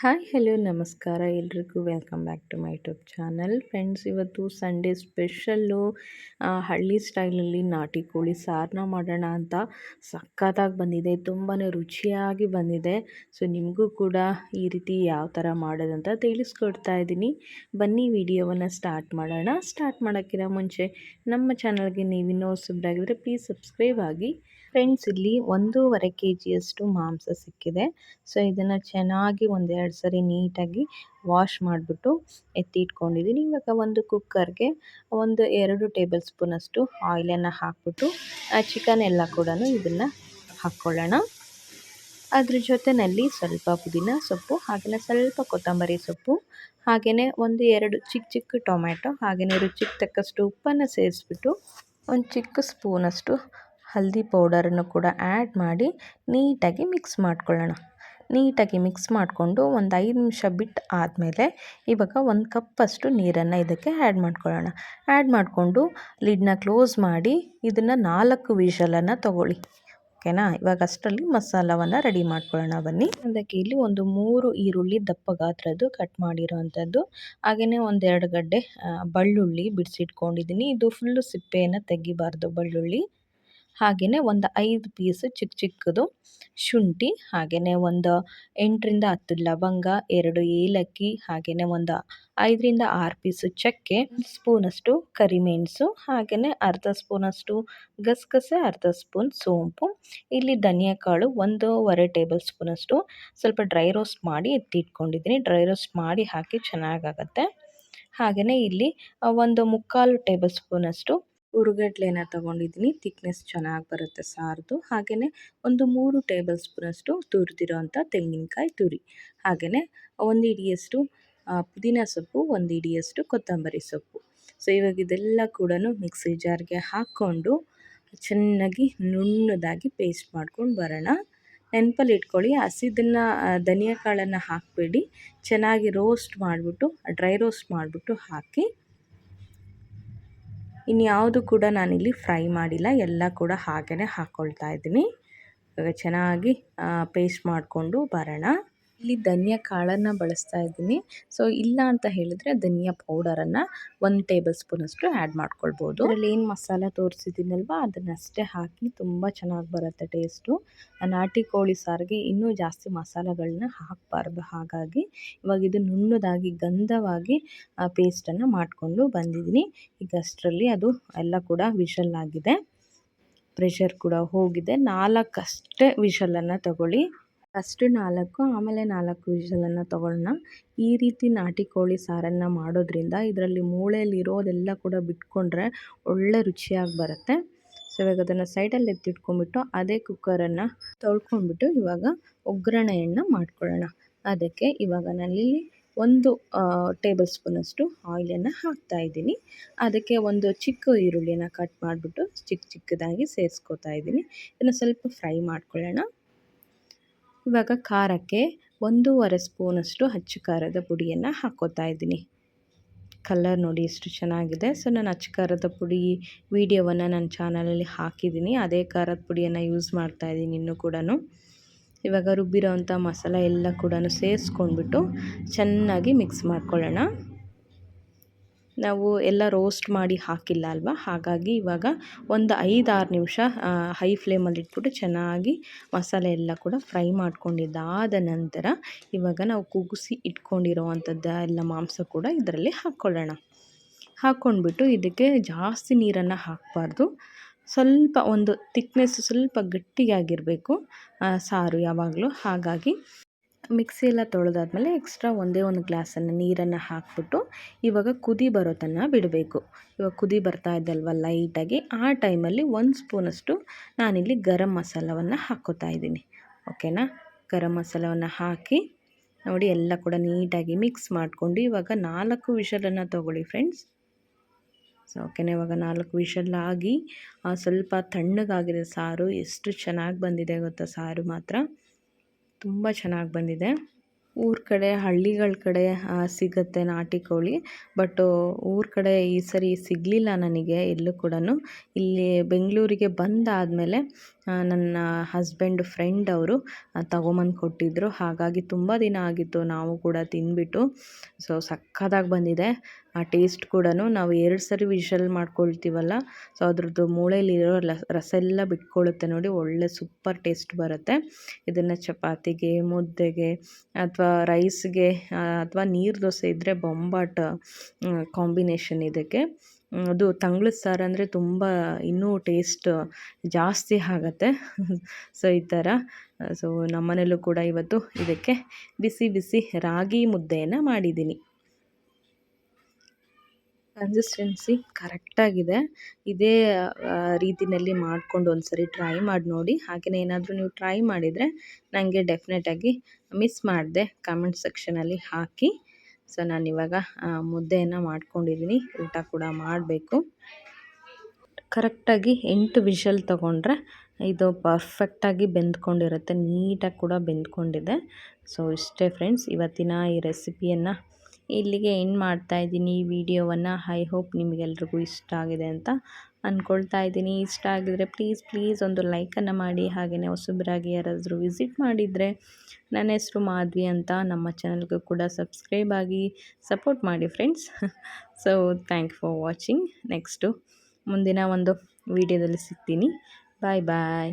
Hi, hello, ನಮಸ್ಕಾರ. ಎಲ್ರಿಗೂ welcome back to my YouTube channel. Friends, ಇವತ್ತು ಸಂಡೇ ಸ್ಪೆಷಲ್ಲು ಹಳ್ಳಿ ಸ್ಟೈಲಲ್ಲಿ ನಾಟಿ ಕೋಳಿ ಸಾರನ್ನ ಮಾಡೋಣ ಅಂತ ಸಖತ್ತಾಗಿ ಬಂದಿದೆ. ತುಂಬಾ ರುಚಿಯಾಗಿ ಬಂದಿದೆ. ಸೊ, ನಿಮಗೂ ಕೂಡ ಈ ರೀತಿ ಯಾವ ಥರ ಮಾಡೋದಂತ ತಿಳಿಸ್ಕೊಡ್ತಾ ಇದ್ದೀನಿ. ಬನ್ನಿ, ವಿಡಿಯೋವನ್ನು ಸ್ಟಾರ್ಟ್ ಮಾಡೋಣ. ಸ್ಟಾರ್ಟ್ ಮಾಡೋಕ್ಕಿಂತ ಮುಂಚೆ ನಮ್ಮ ಚಾನಲ್ಗೆ ನೀವಿನ್ನೂ ಹೊಸಬ್ರಾಗಿದ್ದರೆ ಪ್ಲೀಸ್ ಸಬ್ಸ್ಕ್ರೈಬ್ ಆಗಿ. ಫ್ರೆಂಡ್ಸ್, ಇಲ್ಲಿ ಒಂದೂವರೆ ಕೆ ಜಿಯಷ್ಟು ಮಾಂಸ ಸಿಕ್ಕಿದೆ. ಸೊ, ಇದನ್ನು ಚೆನ್ನಾಗಿ ಒಂದೆರಡು ಸರಿ ನೀಟಾಗಿ ವಾಶ್ ಮಾಡಿಬಿಟ್ಟು ಎತ್ತಿ ಇಟ್ಕೊಂಡಿದ್ದೀನಿ ಇವಾಗ ಒಂದು ಕುಕ್ಕರ್ಗೆ ಒಂದು ಎರಡು ಟೇಬಲ್ ಸ್ಪೂನಷ್ಟು ಆಯಿಲನ್ನು ಹಾಕ್ಬಿಟ್ಟು ಚಿಕನ್ ಎಲ್ಲ ಕೂಡ ಇದನ್ನು ಹಾಕ್ಕೊಳ್ಳೋಣ. ಅದ್ರ ಜೊತೆಯಲ್ಲಿ ಸ್ವಲ್ಪ ಪುದೀನ ಸೊಪ್ಪು ಹಾಗೆಯೇ ಸ್ವಲ್ಪ ಕೊತ್ತಂಬರಿ ಸೊಪ್ಪು ಹಾಗೆಯೇ ಒಂದು ಎರಡು ಚಿಕ್ಕ ಚಿಕ್ಕ ಟೊಮ್ಯಾಟೊ ಹಾಗೆಯೇ ರುಚಿಗೆ ತಕ್ಕಷ್ಟು ಉಪ್ಪನ್ನು ಸೇರಿಸ್ಬಿಟ್ಟು ಒಂದು ಚಿಕ್ಕ ಸ್ಪೂನಷ್ಟು ಹಲ್ದಿ ಪೌಡರನ್ನು ಕೂಡ ಆ್ಯಡ್ ಮಾಡಿ ನೀಟಾಗಿ ಮಿಕ್ಸ್ ಮಾಡ್ಕೊಳ್ಳೋಣ. ನೀಟಾಗಿ ಮಿಕ್ಸ್ ಮಾಡಿಕೊಂಡು ಒಂದು ಐದು ನಿಮಿಷ ಬಿಟ್ಟು ಆದಮೇಲೆ ಇವಾಗ ಒಂದು ಕಪ್ಪಷ್ಟು ನೀರನ್ನು ಇದಕ್ಕೆ ಆ್ಯಡ್ ಮಾಡ್ಕೊಳ್ಳೋಣ. ಆ್ಯಡ್ ಮಾಡಿಕೊಂಡು ಲಿಡ್ನ ಕ್ಲೋಸ್ ಮಾಡಿ ಇದನ್ನು ನಾಲ್ಕು ವಿಷಲನ್ನು ತೊಗೊಳ್ಳಿ. ಓಕೆನಾ ಇವಾಗ ಅಷ್ಟರಲ್ಲಿ ಮಸಾಲವನ್ನು ರೆಡಿ ಮಾಡ್ಕೊಳ್ಳೋಣ ಬನ್ನಿ. ಅದಕ್ಕೆ ಇಲ್ಲಿ ಒಂದು ಮೂರು ಈರುಳ್ಳಿ ದಪ್ಪ ಗಾತ್ರದ್ದು ಕಟ್ ಮಾಡಿರೋ ಅಂಥದ್ದು ಹಾಗೆಯೇ ಒಂದೆರಡು ಗಡ್ಡೆ ಬಳ್ಳುಳ್ಳಿ ಬಿಡಿಸಿಟ್ಕೊಂಡಿದ್ದೀನಿ. ಇದು ಫುಲ್ಲು ಸಿಪ್ಪೆಯನ್ನು ತೆಗಿಬಾರ್ದು ಬೆಳ್ಳುಳ್ಳಿ. ಹಾಗೆಯೇ ಒಂದು ಐದು ಪೀಸ್ ಚಿಕ್ಕ ಚಿಕ್ಕದು ಶುಂಠಿ ಹಾಗೆಯೇ ಒಂದು ಎಂಟರಿಂದ ಹತ್ತು ಲವಂಗ ಎರಡು ಏಲಕ್ಕಿ ಹಾಗೆಯೇ ಒಂದು ಐದರಿಂದ ಆರು ಪೀಸ್ ಚಕ್ಕೆ ಸ್ಪೂನಷ್ಟು ಕರಿಮೆಣಸು ಹಾಗೆಯೇ ಅರ್ಧ ಸ್ಪೂನಷ್ಟು ಗಸಗಸೆ ಅರ್ಧ ಸ್ಪೂನ್ ಸೋಂಪು ಇಲ್ಲಿ ಧನಿಯಾಕಾಳು ಒಂದೂವರೆ ಟೇಬಲ್ ಸ್ಪೂನಷ್ಟು ಸ್ವಲ್ಪ ಡ್ರೈ ರೋಸ್ಟ್ ಮಾಡಿ ಎತ್ತಿಟ್ಕೊಂಡಿದ್ದೀನಿ. ಡ್ರೈ ರೋಸ್ಟ್ ಮಾಡಿ ಹಾಕಿ ಚೆನ್ನಾಗಾಗತ್ತೆ. ಹಾಗೆಯೇ ಇಲ್ಲಿ ಒಂದು ಮುಕ್ಕಾಲು ಟೇಬಲ್ ಸ್ಪೂನಷ್ಟು ಹುರುಗಡ್ಲೆನ ತೊಗೊಂಡಿದ್ದೀನಿ. ತಿಕ್ನೆಸ್ ಚೆನ್ನಾಗಿ ಬರುತ್ತೆ ಸಾರದು. ಹಾಗೆಯೇ ಒಂದು ಮೂರು ಟೇಬಲ್ ಸ್ಪೂನಷ್ಟು ತುರಿದಿರೋ ಅಂಥ ತೆಂಗಿನಕಾಯಿ ತುರಿ. ಹಾಗೆಯೇ ಒಂದು ಹಿಡಿಯಷ್ಟು ಪುದೀನ ಸೊಪ್ಪು, ಒಂದು ಹಿಡಿಯಷ್ಟು ಕೊತ್ತಂಬರಿ ಸೊಪ್ಪು. ಸೊ ಇವಾಗ ಇದೆಲ್ಲ ಕೂಡ ಮಿಕ್ಸಿ ಜಾರ್ಗೆ ಹಾಕ್ಕೊಂಡು ಚೆನ್ನಾಗಿ ನುಣ್ಣದಾಗಿ ಪೇಸ್ಟ್ ಮಾಡ್ಕೊಂಡು ಬರೋಣ. ನೆನಪಲ್ಲಿ ಇಟ್ಕೊಳ್ಳಿ, ಹಸಿದನ್ನು ಧನಿಯಾ ಕಾಳನ್ನು ಹಾಕಬೇಡಿ. ಚೆನ್ನಾಗಿ ರೋಸ್ಟ್ ಮಾಡಿಬಿಟ್ಟು ಡ್ರೈ ರೋಸ್ಟ್ ಮಾಡಿಬಿಟ್ಟು ಹಾಕಿ ಇನ್ಯಾವುದು ಕೂಡ ನಾನಿಲ್ಲಿ ಫ್ರೈ ಮಾಡಿಲ್ಲ ಎಲ್ಲ ಕೂಡ ಹಾಗೆಯೇ ಹಾಕ್ಕೊಳ್ತಾ ಇದ್ದೀನಿ. ಚೆನ್ನಾಗಿ ಪೇಸ್ಟ್ ಮಾಡಿಕೊಂಡು ಬರೋಣ. ಇಲ್ಲಿ ಧನಿಯಾ ಕಾಳನ್ನು ಬಳಸ್ತಾ ಇದ್ದೀನಿ. ಸೊ ಇಲ್ಲ ಅಂತ ಹೇಳಿದ್ರೆ ಧನಿಯಾ ಪೌಡರನ್ನು ಒಂದು ಟೇಬಲ್ ಸ್ಪೂನಷ್ಟು ಆ್ಯಡ್ ಮಾಡ್ಕೊಳ್ಬೋದು. ಅದರಲ್ಲಿ ಏನು ಮಸಾಲ ತೋರಿಸಿದ್ದೀನಲ್ವ? ಅದನ್ನಷ್ಟೇ ಹಾಕಿ ತುಂಬ ಚೆನ್ನಾಗಿ ಬರುತ್ತೆ ಟೇಸ್ಟು ನಾಟಿ ಕೋಳಿ ಸಾರಿಗೆ ಇನ್ನೂ ಜಾಸ್ತಿ ಮಸಾಲೆಗಳನ್ನ ಹಾಕಬಾರ್ದು. ಹಾಗಾಗಿ ಇವಾಗ ಇದು ನುಣ್ಣದಾಗಿ ಗಂಧವಾಗಿ ಪೇಸ್ಟನ್ನು ಮಾಡಿಕೊಂಡು ಬಂದಿದ್ದೀನಿ. ಈಗ ಅಷ್ಟರಲ್ಲಿ ಅದು ಎಲ್ಲ ಕೂಡ ವಿಷಲ್ ಆಗಿದೆ. ಪ್ರೆಷರ್ ಕೂಡ ಹೋಗಿದೆ. ನಾಲ್ಕಷ್ಟೇ ವಿಷಲನ್ನು ತಗೊಳ್ಳಿ. ಫಸ್ಟು ನಾಲ್ಕು, ಆಮೇಲೆ ನಾಲ್ಕು ವಿಷಲನ್ನು ತೊಗೊಳ್ಳೋಣ. ಈ ರೀತಿ ನಾಟಿ ಕೋಳಿ ಸಾರನ್ನು ಮಾಡೋದ್ರಿಂದ ಇದರಲ್ಲಿ ಮೂಳೆಯಲ್ಲಿರೋದೆಲ್ಲ ಕೂಡ ಬಿಟ್ಕೊಂಡ್ರೆ ಒಳ್ಳೆ ರುಚಿಯಾಗಿ ಬರುತ್ತೆ. ಸೊ, ಇವಾಗ ಅದನ್ನು ಸೈಡಲ್ಲಿ ಎತ್ತಿಟ್ಕೊಂಡ್ಬಿಟ್ಟು ಅದೇ ಕುಕ್ಕರನ್ನು ತೊಳ್ಕೊಂಡ್ಬಿಟ್ಟು ಇವಾಗ ಒಗ್ಗರಣೆಯನ್ನು ಮಾಡ್ಕೊಳ್ಳೋಣ. ಅದಕ್ಕೆ ಇವಾಗ ನಾನಿಲ್ಲಿ ಒಂದು ಟೇಬಲ್ ಸ್ಪೂನಷ್ಟು ಆಯಿಲನ್ನು ಹಾಕ್ತಾ ಇದ್ದೀನಿ. ಅದಕ್ಕೆ ಒಂದು ಚಿಕ್ಕ ಈರುಳ್ಳಿನ ಕಟ್ ಮಾಡಿಬಿಟ್ಟು ಚಿಕ್ಕ ಚಿಕ್ಕದಾಗಿ ಸೇರಿಸ್ಕೊತಾ ಇದ್ದೀನಿ. ಇದನ್ನು ಸ್ವಲ್ಪ ಫ್ರೈ ಮಾಡ್ಕೊಳ್ಳೋಣ. ಇವಾಗ ಖಾರಕ್ಕೆ ಒಂದೂವರೆ ಸ್ಪೂನಷ್ಟು ಅಚ್ಚು ಖಾರದ ಪುಡಿಯನ್ನು ಹಾಕ್ಕೋತಾ ಇದ್ದೀನಿ. ಕಲರ್ ನೋಡಿ ಎಷ್ಟು ಚೆನ್ನಾಗಿದೆ. ಸೊ, ನಾನು ಅಚ್ಚು ಖಾರದ ಪುಡಿ ವೀಡಿಯೋವನ್ನು ನನ್ನ ಚಾನಲಲ್ಲಿ ಹಾಕಿದ್ದೀನಿ. ಅದೇ ಖಾರದ ಪುಡಿಯನ್ನು ಯೂಸ್ ಮಾಡ್ತಾಯಿದ್ದೀನಿ ಇನ್ನೂ ಕೂಡ ಇವಾಗ ರುಬ್ಬಿರೋ ಅಂಥ ಮಸಾಲ ಎಲ್ಲ ಕೂಡ ಸೇರಿಸ್ಕೊಂಡ್ಬಿಟ್ಟು ಚೆನ್ನಾಗಿ ಮಿಕ್ಸ್ ಮಾಡ್ಕೊಳ್ಳೋಣ. ನಾವು ಎಲ್ಲ ರೋಸ್ಟ್ ಮಾಡಿ ಹಾಕಿಲ್ಲ ಅಲ್ವಾ? ಹಾಗಾಗಿ ಇವಾಗ ಒಂದು ಐದು ಆರು ನಿಮಿಷ ಹೈ ಫ್ಲೇಮಲ್ಲಿ ಇಟ್ಬಿಟ್ಟು ಚೆನ್ನಾಗಿ ಮಸಾಲೆ ಎಲ್ಲ ಕೂಡ ಫ್ರೈ ಮಾಡ್ಕೊಂಡಿದ್ದಾದ ನಂತರ ಇವಾಗ ನಾವು ಕುಗಿಸಿ ಇಟ್ಕೊಂಡಿರೋ ಅಂಥದ್ದು ಎಲ್ಲ ಮಾಂಸ ಕೂಡ ಇದರಲ್ಲಿ ಹಾಕ್ಕೊಳ್ಳೋಣ. ಹಾಕ್ಕೊಂಡ್ಬಿಟ್ಟು ಇದಕ್ಕೆ ಜಾಸ್ತಿ ನೀರನ್ನು ಹಾಕಬಾರ್ದು. ಸ್ವಲ್ಪ ಒಂದು ತಿಕ್ನೆಸ್ ಸ್ವಲ್ಪ ಗಟ್ಟಿಯಾಗಿರಬೇಕು ಸಾರು ಯಾವಾಗಲೂ. ಹಾಗಾಗಿ ಮಿಕ್ಸಿ ಎಲ್ಲ ತೊಳೆದಾದ್ಮೇಲೆ ಎಕ್ಸ್ಟ್ರಾ ಒಂದೇ ಒಂದು ಗ್ಲಾಸನ್ನು ನೀರನ್ನು ಹಾಕ್ಬಿಟ್ಟು ಇವಾಗ ಕುದಿ ಬರೋ ಬಿಡಬೇಕು. ಇವಾಗ ಕುದಿ ಬರ್ತಾ ಇದ್ದಲ್ವ ಲೈಟಾಗಿ, ಆ ಟೈಮಲ್ಲಿ ಒಂದು ಸ್ಪೂನಷ್ಟು ನಾನಿಲ್ಲಿ ಗರಂ ಮಸಾಲವನ್ನು ಹಾಕ್ಕೋತಾ ಇದ್ದೀನಿ. ಓಕೆನಾ? ಗರಂ ಮಸಾಲವನ್ನು ಹಾಕಿ ನೋಡಿ ಎಲ್ಲ ಕೂಡ ನೀಟಾಗಿ ಮಿಕ್ಸ್ ಮಾಡಿಕೊಂಡು ಇವಾಗ ನಾಲ್ಕು ವಿಷಲನ್ನು ತೊಗೊಳ್ಳಿ ಫ್ರೆಂಡ್ಸ್. ಸೊ ಓಕೆನಾ? ಇವಾಗ ನಾಲ್ಕು ವಿಷಲಾಗಿ ಸ್ವಲ್ಪ ತಣ್ಣಗಾಗಿದೆ ಸಾರು ಎಷ್ಟು ಚೆನ್ನಾಗಿ ಬಂದಿದೆ ಗೊತ್ತಾ ಸಾರು ಮಾತ್ರ? ತುಂಬ ಚೆನ್ನಾಗಿ ಬಂದಿದೆ. ಊರ ಕಡೆ, ಹಳ್ಳಿಗಳ ಕಡೆ ಸಿಗುತ್ತೆ ನಾಟಿ ಕೋಳಿ. ಬಟ್, ಊರ ಕಡೆ ಈ ಸರಿ ಸಿಗಲಿಲ್ಲ ನನಗೆ ಎಲ್ಲೂ ಕೂಡ ಇಲ್ಲಿ ಬೆಂಗಳೂರಿಗೆ ಬಂದಾದಮೇಲೆ ನನ್ನ ಹಸ್ಬೆಂಡ್ ಫ್ರೆಂಡ್ ಅವರು ತಗೊಂಬಂದು ಕೊಟ್ಟಿದ್ದರು ಹಾಗಾಗಿ ತುಂಬ ದಿನ ಆಗಿತ್ತು ನಾವು ಕೂಡ ತಿಂದ್ಬಿಟ್ಟು. ಸೊ ಸಕ್ಕತ್ತಾಗಿ ಬಂದಿದೆ. ಆ ಟೇಸ್ಟ್ ಕೂಡ ನಾವು ಎರಡು ಸರಿ ವಿಶಲ್ ಮಾಡ್ಕೊಳ್ತೀವಲ್ಲ ಸೊ ಅದ್ರದ್ದು ಮೂಳೆಯಲ್ಲಿರೋ ರಸ ಎಲ್ಲ ಬಿಟ್ಕೊಳ್ಳುತ್ತೆ ನೋಡಿ, ಒಳ್ಳೆ ಸೂಪರ್ ಟೇಸ್ಟ್ ಬರುತ್ತೆ. ಇದನ್ನು ಚಪಾತಿಗೆ, ಮುದ್ದೆಗೆ ಅಥವಾ ರೈಸ್ಗೆ ಅಥವಾ ನೀರು ದೋಸೆ ಇದ್ದರೆ ಬೊಂಬಾಟ್ ಕಾಂಬಿನೇಷನ್ ಇದಕ್ಕೆ. ಅದು ತಂಗ್ಳದ ಸಾರು ಅಂದರೆ ತುಂಬ ಇನ್ನೂ ಟೇಸ್ಟ್ ಜಾಸ್ತಿ ಆಗುತ್ತೆ. ಸೊ, ಈ ಥರ. ಸೊ ನಮ್ಮನೇಲೂ ಕೂಡ ಇವತ್ತು ಇದಕ್ಕೆ ಬಿಸಿ ಬಿಸಿ ರಾಗಿ ಮುದ್ದೆಯನ್ನು ಮಾಡಿದ್ದೀನಿ. ಕನ್ಸಿಸ್ಟೆನ್ಸಿ ಕರೆಕ್ಟಾಗಿದೆ ಇದೇ ರೀತಿಯಲ್ಲಿ ಮಾಡಿಕೊಂಡು ಒಂದ್ಸರಿ ಟ್ರೈ ಮಾಡಿ ನೋಡಿ. ಹಾಗೆಯೇ ಏನಾದರೂ ನೀವು ಟ್ರೈ ಮಾಡಿದರೆ ನನಗೆ ಡೆಫಿನೆಟಾಗಿ ಮಿಸ್ ಮಾಡಿದೆ ಕಮೆಂಟ್ ಸೆಕ್ಷನಲ್ಲಿ ಹಾಕಿ. ಸೊ ನಾನಿವಾಗ ಮುದ್ದೆಯನ್ನು ಮಾಡ್ಕೊಂಡಿದ್ದೀನಿ ಊಟ ಕೂಡ ಮಾಡಬೇಕು. ಕರೆಕ್ಟಾಗಿ ಎಂಟು ವಿಷಲ್ ತೊಗೊಂಡ್ರೆ ಇದು ಪರ್ಫೆಕ್ಟಾಗಿ ಬೆಂದ್ಕೊಂಡಿರುತ್ತೆ. ನೀಟಾಗಿ ಕೂಡ ಬೆಂದ್ಕೊಂಡಿದೆ. ಸೊ ಇಷ್ಟೇ ಫ್ರೆಂಡ್ಸ್ ಇವತ್ತಿನ ಈ ರೆಸಿಪಿಯನ್ನು ಇಲ್ಲಿಗೆ ಎಂಡ್ ಮಾಡ್ತಾಯಿದ್ದೀನಿ ಈ ವಿಡಿಯೋವನ್ನು ಐ ಹೋಪ್ ನಿಮಗೆಲ್ರಿಗೂ ಇಷ್ಟ ಆಗಿದೆ ಅಂತ ಅಂದ್ಕೊಳ್ತಾ ಇದ್ದೀನಿ. ಇಷ್ಟ ಆಗಿದರೆ ಪ್ಲೀಸ್ ಪ್ಲೀಸ್ ಒಂದು ಲೈಕನ್ನು ಮಾಡಿ. ಹಾಗೆಯೇ ಹೊಸಬ್ರಾಗಿ ಯಾರಾದರೂ ವಿಸಿಟ್ ಮಾಡಿದರೆ ನನ್ನ ಹೆಸರು ಮಾಧವಿ ಅಂತ ನಮ್ಮ ಚಾನಲ್ಗೂ ಕೂಡ ಸಬ್ಸ್ಕ್ರೈಬ್ ಆಗಿ ಸಪೋರ್ಟ್ ಮಾಡಿ friends so thank for watching next ಮುಂದಿನ ಒಂದು ವಿಡಿಯೋದಲ್ಲಿ ಸಿಗ್ತೀನಿ. ಬಾಯ್ ಬಾಯ್